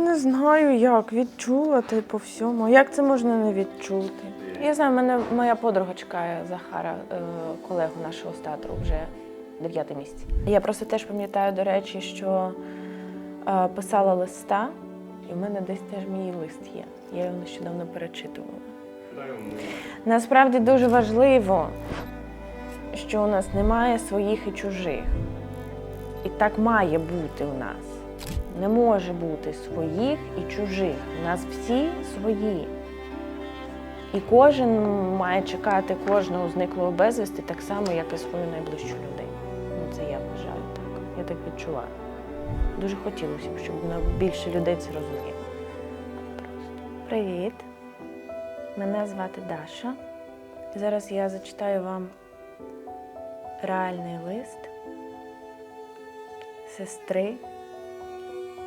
Не знаю як, відчула ти по всьому. Як це можна не відчути? Я знаю, мене моя подруга чекає Захара, е, колегу нашого з театру, вже дев'ятий місяць. Я просто теж пам'ятаю, до речі, що е, писала листа, і в мене десь теж мій лист є. Я його нещодавно перечитувала. Насправді дуже важливо, що у нас немає своїх і чужих. І так має бути у нас. Не може бути своїх і чужих. У нас всі свої. І кожен має чекати кожного зниклого безвісти так само, як і свою найближчу людину. Ну, це я вважаю так. Я так відчуваю. Дуже хотілося б, щоб більше людей це розуміло. Привіт. Мене звати Даша. Зараз я зачитаю вам реальний лист сестри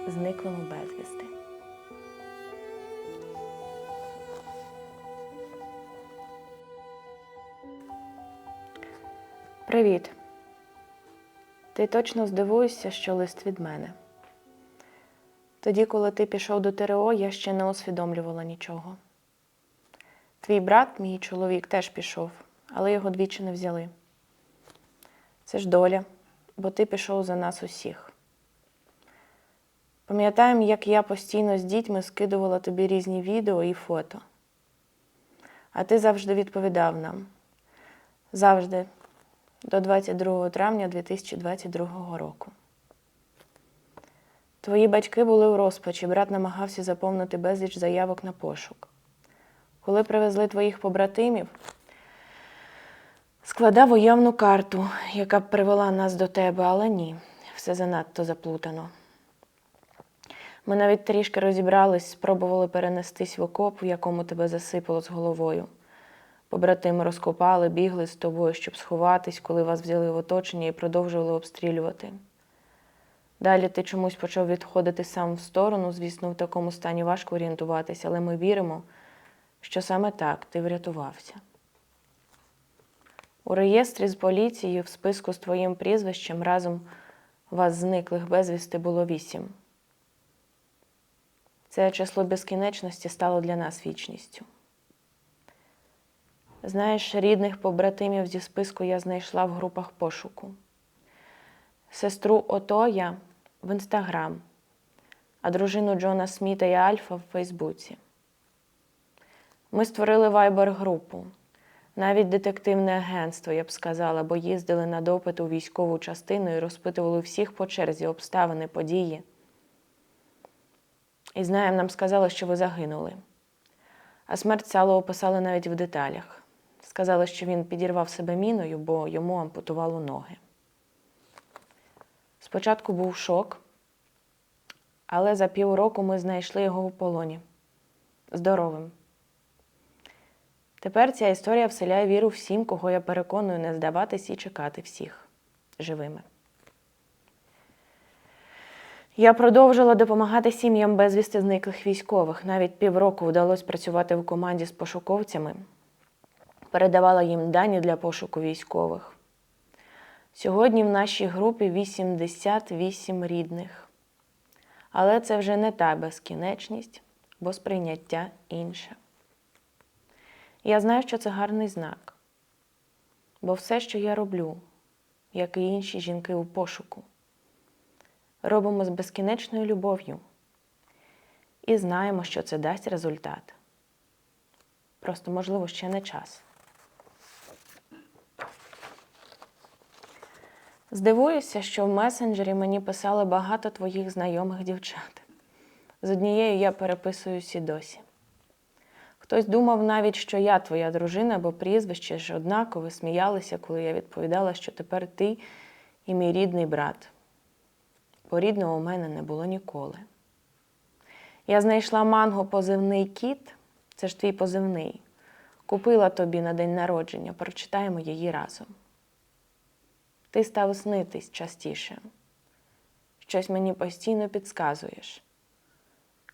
зниклому безвісти. Привіт. Ти точно здивуєшся, що лист від мене. Тоді, коли ти пішов до ТРО, я ще не усвідомлювала нічого. Твій брат, мій чоловік, теж пішов, але його двічі не взяли. Це ж доля, бо ти пішов за нас усіх. Пам'ятаємо, як я постійно з дітьми скидувала тобі різні відео і фото. А ти завжди відповідав нам. Завжди до 22 травня 2022 року. Твої батьки були у розпачі, брат намагався заповнити безліч заявок на пошук. Коли привезли твоїх побратимів, складав уявну карту, яка б привела нас до тебе, але ні, все занадто заплутано. Ми навіть трішки розібрались, спробували перенестись в окоп, в якому тебе засипало з головою. Побратими розкопали, бігли з тобою, щоб сховатись, коли вас взяли в оточення і продовжували обстрілювати. Далі ти чомусь почав відходити сам в сторону, звісно, в такому стані важко орієнтуватися, але ми віримо, що саме так ти врятувався. У реєстрі з поліцією в списку з твоїм прізвищем разом вас зниклих безвісти було вісім. Це число безкінечності стало для нас вічністю. Знаєш, рідних побратимів зі списку я знайшла в групах пошуку. Сестру Ото я в інстаграм, а дружину Джона Сміта і Альфа в Фейсбуці. Ми створили вайбер-групу, навіть детективне агентство, я б сказала, бо їздили на допит у військову частину і розпитували всіх по черзі обставини, події. І знаєм, нам сказали, що ви загинули. А смерть Сало описали навіть в деталях. Сказали, що він підірвав себе міною, бо йому ампутувало ноги. Спочатку був шок, але за півроку ми знайшли його в полоні. Здоровим. Тепер ця історія вселяє віру всім, кого я переконую не здаватись і чекати всіх живими. Я продовжила допомагати сім'ям безвісти зниклих військових. Навіть півроку вдалося працювати в команді з пошуковцями, передавала їм дані для пошуку військових. Сьогодні в нашій групі 88 рідних. Але це вже не та безкінечність, бо сприйняття інше. Я знаю, що це гарний знак, бо все, що я роблю, як і інші жінки у пошуку, робимо з безкінечною любов'ю і знаємо, що це дасть результат. Просто, можливо, ще не час. Здивуюся, що в месенджері мені писали багато твоїх знайомих дівчат. З однією я переписуюсь і досі. Хтось думав навіть, що я твоя дружина, бо прізвище ж однакове сміялися, коли я відповідала, що тепер ти і мій рідний брат. Бо рідного у мене не було ніколи. Я знайшла манго позивний кіт, це ж твій позивний. Купила тобі на день народження, прочитаємо її разом. Ти став снитись частіше. Щось мені постійно підказуєш.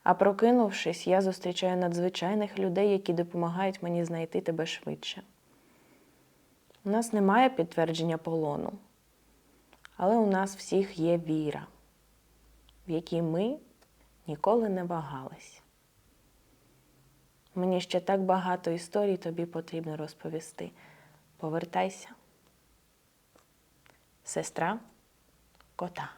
А прокинувшись, я зустрічаю надзвичайних людей, які допомагають мені знайти тебе швидше. У нас немає підтвердження полону, але у нас всіх є віра, в якій ми ніколи не вагались. Мені ще так багато історій тобі потрібно розповісти. Повертайся. Сестра кота.